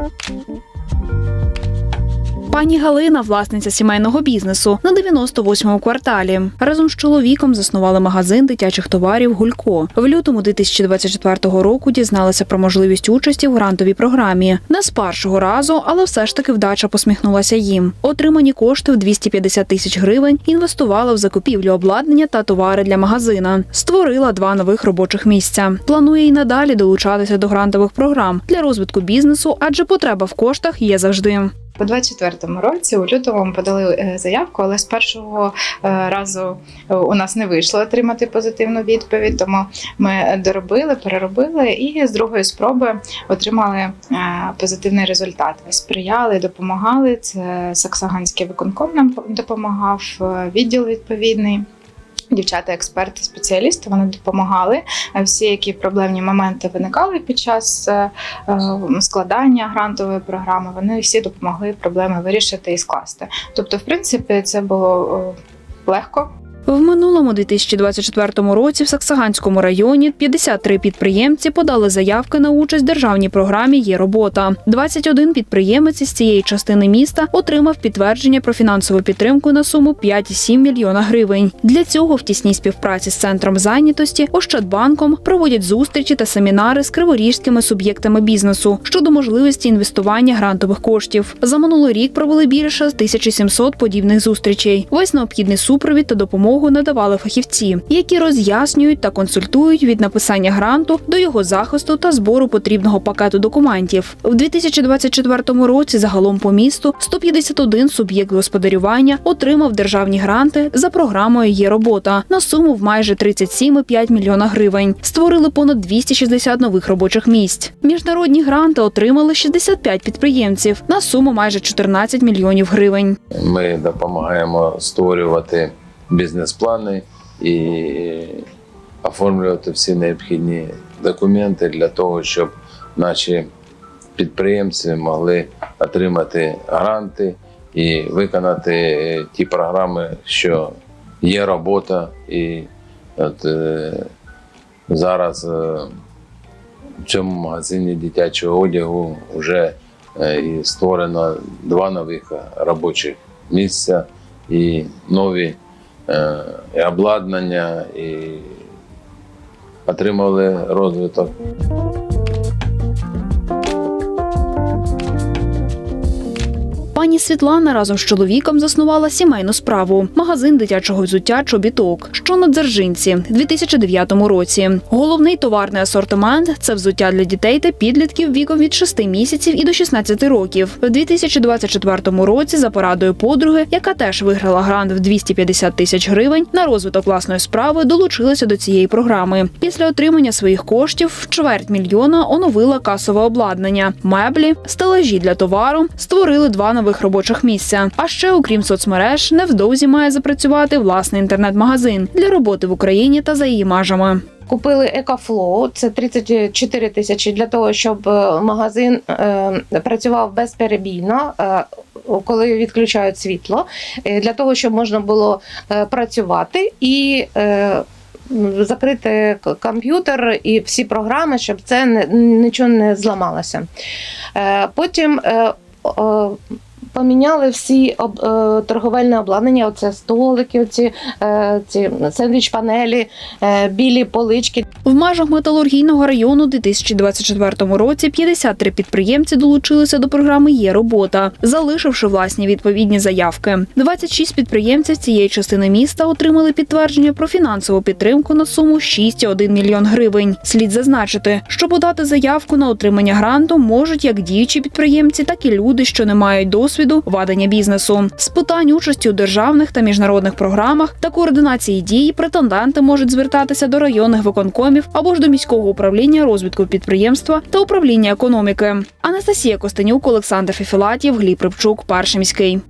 Thank you. Пані Галина, власниця сімейного бізнесу на 98-му кварталі. Разом з чоловіком заснували магазин дитячих товарів Гулько. В лютому 2024 року дізналися про можливість участі в грантовій програмі. Не з першого разу, але все ж таки вдача посміхнулася їм. Отримані кошти в 250 тисяч гривень інвестувала в закупівлю обладнання та товари для магазина. Створила два нових робочих місця. Планує й надалі долучатися до грантових програм для розвитку бізнесу, адже потреба в коштах є завжди. У 24-му році у лютому ми подали е, заявку, але з першого е, разу е, у нас не вийшло отримати позитивну відповідь. Тому ми доробили, переробили і з другої спроби отримали позитивний результат. Сприяли, допомагали. Це Саксаганський виконком нам допомагав, відділ відповідний. Дівчата, експерти, спеціалісти вони допомагали. Е, Всі, які проблемні моменти виникали під час е, е, складання грантової програми, вони всі допомогли проблеми вирішити і скласти. Тобто, в принципі, це було легко. В минулому 2024 році в Саксаганському районі 53 підприємці подали заявки на участь в державній програмі Є робота. 21 підприємець із цієї частини міста отримав підтвердження про фінансову підтримку на суму 5,7 мільйона гривень. Для цього в тісній співпраці з центром зайнятості Ощадбанком проводять зустрічі та семінари з криворіжськими суб'єктами бізнесу щодо можливості інвестування грантових коштів. За минулий рік провели більше 1700 подібних зустрічей. Весь необхідний супровід та допомогу надавали фахівці, які роз'яснюють та консультують від написання гранту до його захисту та збору потрібного пакету документів. У 2024 році загалом по місту 151 суб'єкт господарювання отримав державні гранти за програмою Є робота на суму в майже 37,5 мільйона гривень. Створили понад 260 нових робочих місць. Міжнародні гранти отримали 65 підприємців на суму майже 14 мільйонів гривень. Ми допомагаємо створювати бізнес-плани і оформлювати всі необхідні документи для того, щоб наші підприємці могли отримати гранти і виконати ті програми, що є робота, і от, е, зараз е, в цьому магазині дитячого одягу вже е, і створено два нових робочих місця і нові і обладнання, і отримали розвиток. Пані Світлана разом з чоловіком заснувала сімейну справу магазин дитячого взуття чобіток, що на Дзержинці, 2009 році. Головний товарний асортимент це взуття для дітей та підлітків віком від 6 місяців і до 16 років. В 2024 році за порадою подруги, яка теж виграла грант в 250 тисяч гривень на розвиток власної справи, долучилася до цієї програми. Після отримання своїх коштів в чверть мільйона оновила касове обладнання, меблі, стелажі для товару, створили два нових робочих місця. А ще, окрім соцмереж, невдовзі має запрацювати власний інтернет-магазин для роботи в Україні та за її межами. Купили Екофлоу, це 34 тисячі для того, щоб е, магазин е, працював безперебійно, е, коли відключають світло, для того, щоб можна було працювати і. Закрити комп'ютер і всі програми, щоб це не, нічого не зламалося. Потім поміняли всі об, е, торговельне обладнання, оце столики, оці, е, ці сендвіч-панелі, е, білі полички. В межах металургійного району у 2024 році 53 підприємці долучилися до програми Є робота, залишивши власні відповідні заявки. 26 підприємців цієї частини міста отримали підтвердження про фінансову підтримку на суму 6,1 мільйон гривень. Слід зазначити, що подати заявку на отримання гранту можуть як діючі підприємці, так і люди, що не мають досвіду ведення бізнесу. З питань участі у державних та міжнародних програмах та координації дій претенденти можуть звертатися до районних виконкомів або ж до міського управління розвитку підприємства та управління економіки. Анастасія Костенюк, Олександр Фіфілатів, Гліб Рибчук, Перший міський.